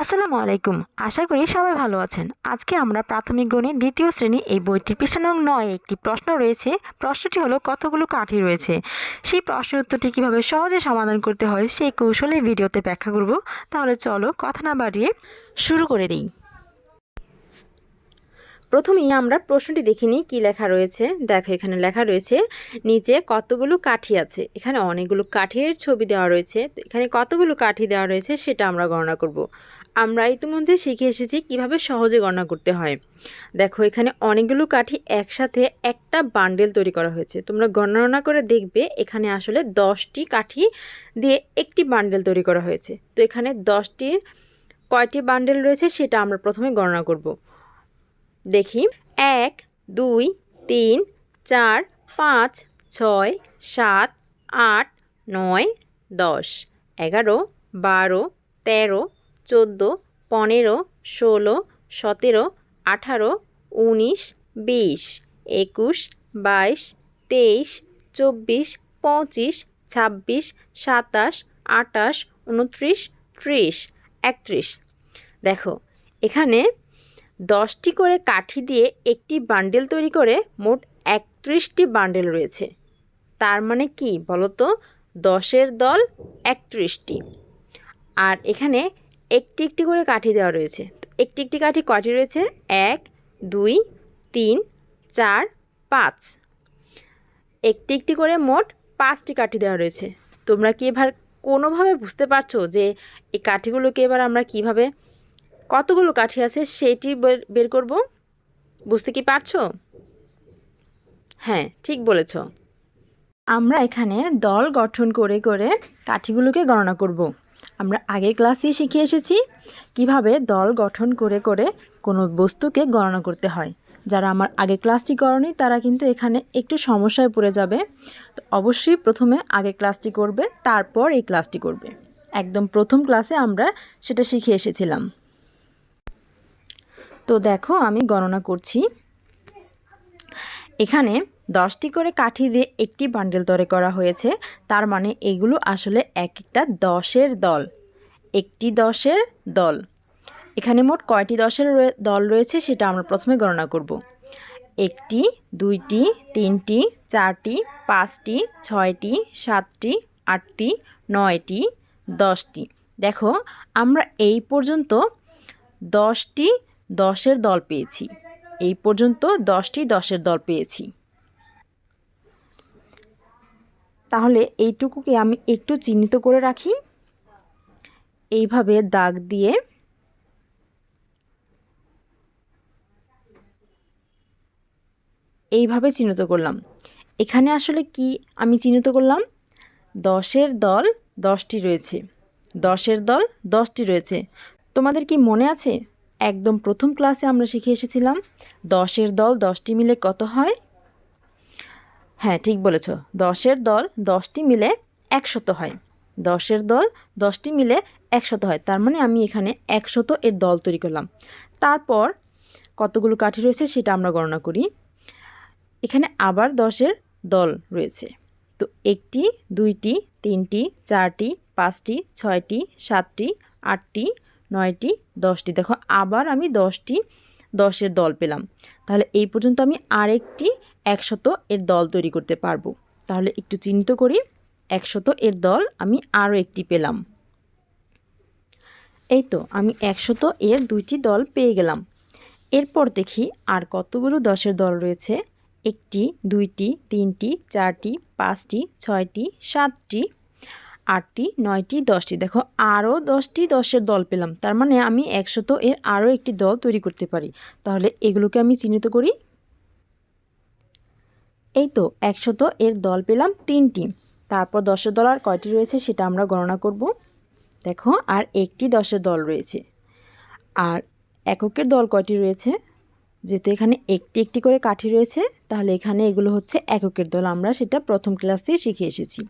আসসালামু আলাইকুম। আশা করি সবাই ভালো আছেন। আজকে আমরা প্রাথমিক গণিত দ্বিতীয় শ্রেণি এই বইটির পৃষ্ঠা নং নয় একটি প্রশ্ন রয়েছে। প্রশ্নটি হলো, কতগুলো কাঠি রয়েছে? সেই প্রশ্নের উত্তরটি কীভাবে সহজে সমাধান করতে হয় সেই কৌশলে ভিডিওতে ব্যাখ্যা করব। তাহলে চলো, কথা না বাড়িয়ে শুরু করে দিই। প্রথমেই আমরা প্রশ্নটি দেখে নিই, কী লেখা রয়েছে? দেখো, এখানে লেখা রয়েছে, নিচে কতগুলো কাঠি আছে? এখানে অনেকগুলো কাঠির ছবি দেওয়া রয়েছে। তো এখানে কতগুলো কাঠি দেওয়া রয়েছে সেটা আমরা গণনা করব। আমরা ইতিমধ্যে শিখে এসেছি কীভাবে সহজে গণনা করতে হয়। দেখো, এখানে অনেকগুলো কাঠি একসাথে একটা বান্ডেল তৈরি করা হয়েছে। তোমরা গণনা করে দেখবে, এখানে আসলে দশটি কাঠি দিয়ে একটি বান্ডেল তৈরি করা হয়েছে। তো এখানে দশটির কয়টি বান্ডেল রয়েছে সেটা আমরা প্রথমে গণনা করব। দেখি। এক, দুই, তিন, চার, পাঁচ, ছয়, সাত, আট, নয়, দশ, এগারো, বারো, তেরো, চোদ্দ, পনেরো, ষোলো, সতেরো, আঠারো, উনিশ, বিশ, একুশ, বাইশ, তেইশ, চব্বিশ, পঁচিশ, ছাব্বিশ, সাতাশ আটাশ উনত্রিশ, ত্রিশ, একত্রিশ। দেখো, এখানে দশটি করে কাঠি দিয়ে একটি বান্ডেল তৈরি করে মোট একত্রিশটি বান্ডেল রয়েছে। তার মানে কি বলতো? দশের দল একত্রিশটি। আর এখানে একটি একটি করে কাঠি দেওয়া রয়েছে। একটি একটি কাঠি কটি রয়েছে? এক, দুই, তিন, চার, পাঁচ। একটি একটি করে মোট পাঁচটি কাঠি দেওয়া রয়েছে। তোমরা কি এবার কোনোভাবে বুঝতে পারছ যে এই কাঠিগুলোকে এবার আমরা কীভাবে কতগুলো কাঠি আছে সেটি বের করব? বুঝতে কি পারছ? হ্যাঁ ঠিক বলেছ। আমরা এখানে দল গঠন করে করে কাঠিগুলোকে গণনা করব। আমরা আগের ক্লাসেই শিখে এসেছি কীভাবে দল গঠন করে করে কোনো বস্তুকে গণনা করতে হয়। যারা আমার আগে ক্লাসটি করনি, তারা কিন্তু এখানে একটু সমস্যায় পড়ে যাবে। তো অবশ্যই প্রথমে আগে ক্লাসটি করবে, তারপর এই ক্লাসটি করবে। একদম প্রথম ক্লাসে আমরা সেটা শিখে এসেছিলাম। তো দেখো আমি গণনা করছি। এখানে দশটি করে কাঠি দিয়ে একটি বান্ডেল তৈরি করা হয়েছে। তার মানে এগুলো আসলে এক একটা দশের দল। একটি দশের দল। এখানে মোট কয়টি দশের দল রয়েছে সেটা আমরা প্রথমে গণনা করব। একটি, দুইটি, তিনটি, চারটি, পাঁচটি, ছয়টি, সাতটি, আটটি, নয়টি, দশটি। দেখো, আমরা এই পর্যন্ত দশটি দশের দল পেয়েছি। এই পর্যন্ত দশটি দশের দল পেয়েছি। তাহলে এইটুকুকে আমি একটু চিহ্নিত করে রাখি। এইভাবে দাগ দিয়ে এইভাবে চিহ্নিত করলাম। এখানে আসলে কি আমি চিহ্নিত করলাম? দশের দল দশটি রয়েছে। দশের দল দশটি রয়েছে। তোমাদের কি মনে আছে? একদম প্রথম ক্লাসে আমরা শিখে এসেছিলাম, দশের দল দশটি মিলে কত হয়? হ্যাঁ ঠিক বলেছ। দশের দল দশটি মিলে একশত হয়। দশের দল দশটি মিলে একশত হয়। তার মানে আমি এখানে একশত এর দল তৈরি করলাম। তারপর কতগুলো কাঠি রয়েছে সেটা আমরা গণনা করি। এখানে আবার দশের দল রয়েছে। তো একটি, দুইটি, তিনটি, চারটি, পাঁচটি, ছয়টি, সাতটি, আটটি নয়টি, দশটি। দেখো, আবার আমি দশটি, দশের দল পেলাম। তাহলে এই পর্যন্ত আমি আরেকটি একশত এর দল তৈরি করতে পারব। তাহলে একটু চিহ্নিত করি, একশত এর দল আমি আরও একটি পেলাম। এই তো, আমি একশত এর দুইটি দল পেয়ে গেলাম। এরপর দেখি আর কতগুলো দশের দল রয়েছে। একটি, দুইটি, তিনটি, চারটি, পাঁচটি, ছয়টি, সাতটি আটটি, নয়টি, দশটি। দেখো, আরও দশটি দশের দল পেলাম। তার মানে আমি একশত এর আরও একটি দল তৈরি করতে পারি। তাহলে এগুলোকে আমি চিহ্নিত করি। এই তো, একশত এর দল পেলাম তিনটি। তারপর দশের দল আর কয়টি রয়েছে সেটা আমরা গণনা করব। দেখো, আর একটি দশের দল রয়েছে। আর এককের দল কয়টি রয়েছে? যেহেতু এখানে একটি একটি করে কাঠি রয়েছে, তাহলে এখানে এগুলো হচ্ছে এককের দল। আমরা সেটা প্রথম ক্লাসেই শিখে এসেছি।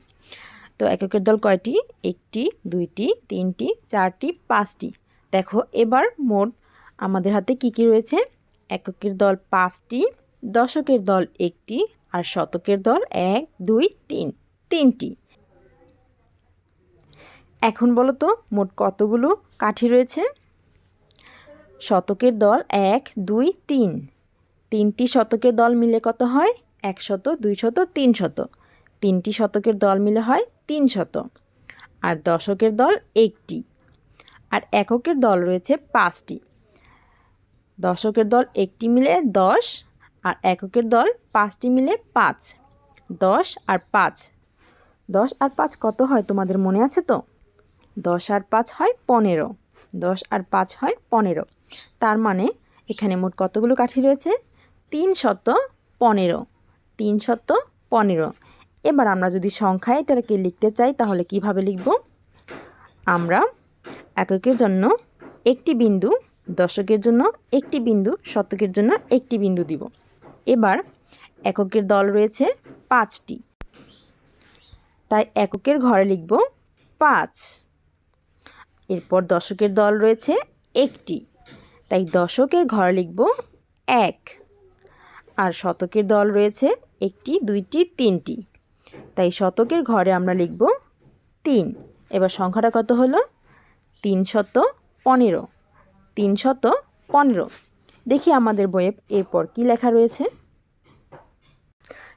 তো এককের দল কয়টি? একটি, দুইটি, তিনটি, চারটি, পাঁচটি। দেখো, এবার মোট আমাদের হাতে কি কি রয়েছে? এককের দল পাঁচটি, দশকের দল একটি, আর শতকের দল এক, দুই, তিন, তিনটি। এখন বলো তো, মোট কতগুলো কাঠি রয়েছে? শতকের দল এক, দুই, তিন। তিনটি শতকের দল মিলে কত হয়? এক শত দুই শত তিন শত তিনটি শতকের দল মিলে হয় তিন শত। আর দশকের দল একটি। আর এককের দল রয়েছে পাঁচটি। দশকের দল একটি মিলে দশ, আর এককের দল পাঁচটি মিলে পাঁচ। দশ আর পাঁচ। দশ আর পাঁচ কত হয় তোমাদের মনে আছে তো? দশ আর পাঁচ হয় পনেরো। দশ আর পাঁচ হয় পনেরো। তার মানে এখানে মোট কতগুলো কাঠি রয়েছে? তিন শত পনেরো। তিন শত পনেরো। এবার আমরা যদি সংখ্যায় এটাকে লিখতে চাই, তাহলে কীভাবে লিখব? আমরা এককের জন্য একটি বিন্দু, দশকের জন্য একটি বিন্দু, শতকের জন্য একটি বিন্দু দিব। এবার এককের দল রয়েছে পাঁচটি। তাই এককের ঘরে লিখব পাঁচ। এরপর দশকের দল রয়েছে একটি। তাই দশকের ঘরে লিখব এক। আর শতকের দল রয়েছে একটি, দুইটি, তিনটি। তাই শতকের ঘরে আমরা লিখব তিন। এবার সংখ্যাটা কত হলো? তিন শত পনেরো। তিন শত পনেরো। দেখি আমাদের বইয়ে এরপর কি লেখা রয়েছে।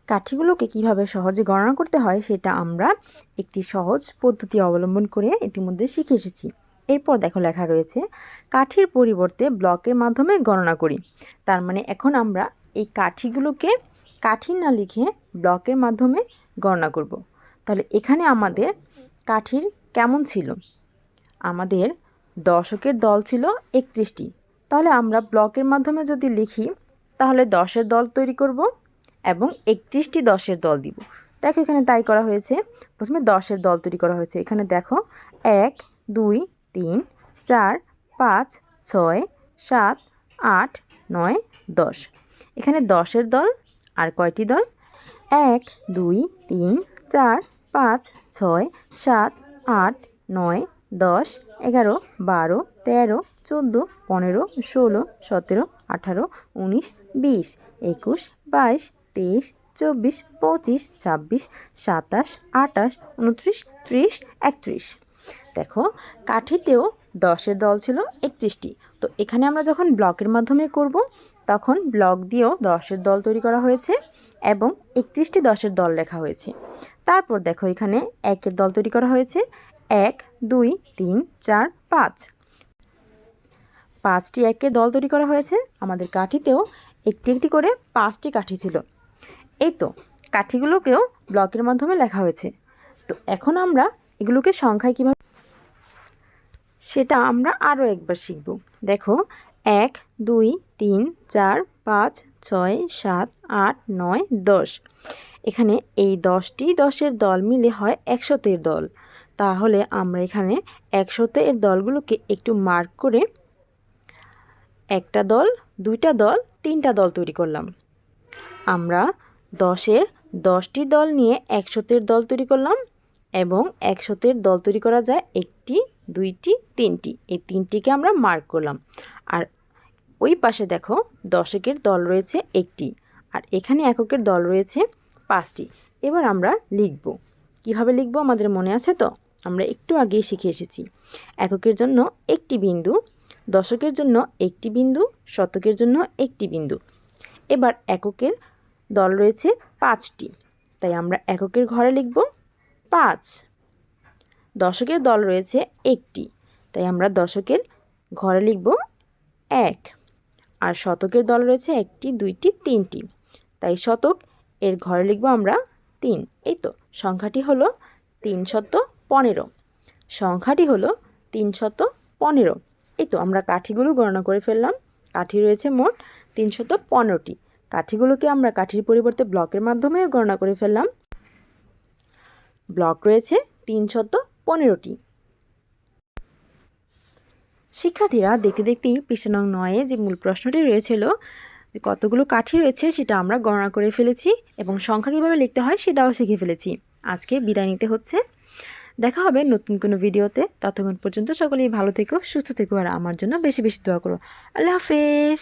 কাঠিগুলোকে কীভাবে সহজে গণনা করতে হয় সেটা আমরা একটি সহজ পদ্ধতি অবলম্বন করে ইতিমধ্যে শিখে এসেছি। এরপর দেখো লেখা রয়েছে, কাঠির পরিবর্তে ব্লকের মাধ্যমে গণনা করি। তার মানে এখন আমরা এই কাঠিগুলোকে কাঠি না লিখে ব্লকের মাধ্যমে গণনা করব। তাহলে এখানে আমাদের কাঠির কেমন ছিল? আমাদের দশকের দল ছিল একত্রিশটি। তাহলে আমরা ব্লকের মাধ্যমে যদি লিখি, তাহলে দশের দল তৈরি করব এবং একত্রিশটি দশের দল দিব। দেখো এখানে তাই করা হয়েছে। প্রথমে দশের দল তৈরি করা হয়েছে। এখানে দেখো, এক, দুই, তিন, চার, পাঁচ, ছয়, সাত, আট, নয়, দশ। এখানে দশের দল আর কয়টি দল? এক, দুই, তিন, চার, পাঁচ, ছয়, সাত, আট, নয়, দশ, এগারো, বারো, তেরো, চোদ্দ, পনেরো, ষোলো, সতেরো, আঠারো, উনিশ, বিশ, একুশ, বাইশ, তেইশ, চব্বিশ, পঁচিশ, ছাব্বিশ, সাতাশ আটাশ উনত্রিশ, ত্রিশ, একত্রিশ। দেখো, কাঠিতেও দশের দল ছিল একত্রিশটি। তো এখানে আমরা যখন ব্লকের মাধ্যমে করব তখন ব্লক দিয়েও দশের দল তৈরি করা হয়েছে এবং একত্রিশটি দশের দল লেখা হয়েছে। তারপর দেখো এখানে একের দল তৈরি করা হয়েছে। এক, দুই, তিন, চার, পাঁচ। পাঁচটি একের দল তৈরি করা হয়েছে। আমাদের কাঠিতেও একটি একটি করে পাঁচটি কাঠি ছিল। এই তো, কাঠিগুলোকেও ব্লকের মাধ্যমে লেখা হয়েছে। তো এখন আমরা এগুলোকে সংখ্যায় কীভাবে সেটা আমরা আরও একবার শিখব। দেখো এক, দুই, তিন, চার, পাঁচ, ছয়, সাত, আট, নয়, দশ। এখানে এই দশটি দশের দল মিলে হয় একশোতের দল। তাহলে আমরা এখানে একশোতের দলগুলোকে একটু মার্ক করে একটা দল, দুইটা দল, তিনটা দল তৈরি করলাম। আমরা দশের দশটি দল নিয়ে একশোতের দল তৈরি করলাম এবং একশোতের দল তৈরি করা যায় একটি, দুইটি, তিনটি। এই তিনটিকে আমরা মার্ক করলাম। আর ওই পাশে দেখো দশকের দল রয়েছে একটি আর এখানে এককের দল রয়েছে পাঁচটি। এবার আমরা লিখব। কীভাবে লিখব আমাদের মনে আছে তো? আমরা একটু আগেই শিখে এসেছি। এককের জন্য একটি বিন্দু, দশকের জন্য একটি বিন্দু, শতকের জন্য একটি বিন্দু। এবার এককের দল রয়েছে পাঁচটি। তাই আমরা এককের ঘরে লিখব পাঁচ। দশকের দল রয়েছে একটি। তাই আমরা দশকের ঘরে লিখব এক। আর শতকের দল রয়েছে একটি, দুইটি, তিনটি। তাই শতক, এর ঘরে লিখব আমরা তিন। এই তো, সংখ্যাটি হলো তিনশত পনেরো। সংখ্যাটি হলো তিনশত পনেরো। এই তো, আমরা কাঠিগুলো গণনা করে ফেললাম। কাঠি রয়েছে মোট তিনশত পনেরোটি। কাঠিগুলোকে আমরা কাঠির পরিবর্তে ব্লকের মাধ্যমে গণনা করে ফেললাম। ব্লক রয়েছে তিনশত পনেরোটি। শিক্ষার্থীরা দেখতে দেখতেই পৃষ্ঠা নং নয়ে যে মূল প্রশ্নটি রয়েছিল, যে কতগুলো কাঠি রয়েছে সেটা আমরা গণনা করে ফেলেছি এবং সংখ্যা কীভাবে লিখতে হয় সেটাও শিখে ফেলেছি। আজকে বিদায় নিতে হচ্ছে। দেখা হবে নতুন কোনো ভিডিওতে। ততক্ষণ পর্যন্ত সকলেই ভালো থেকো, সুস্থ থেকো, আর আমার জন্য বেশি বেশি দোয়া করো। আল্লাহ হাফেজ!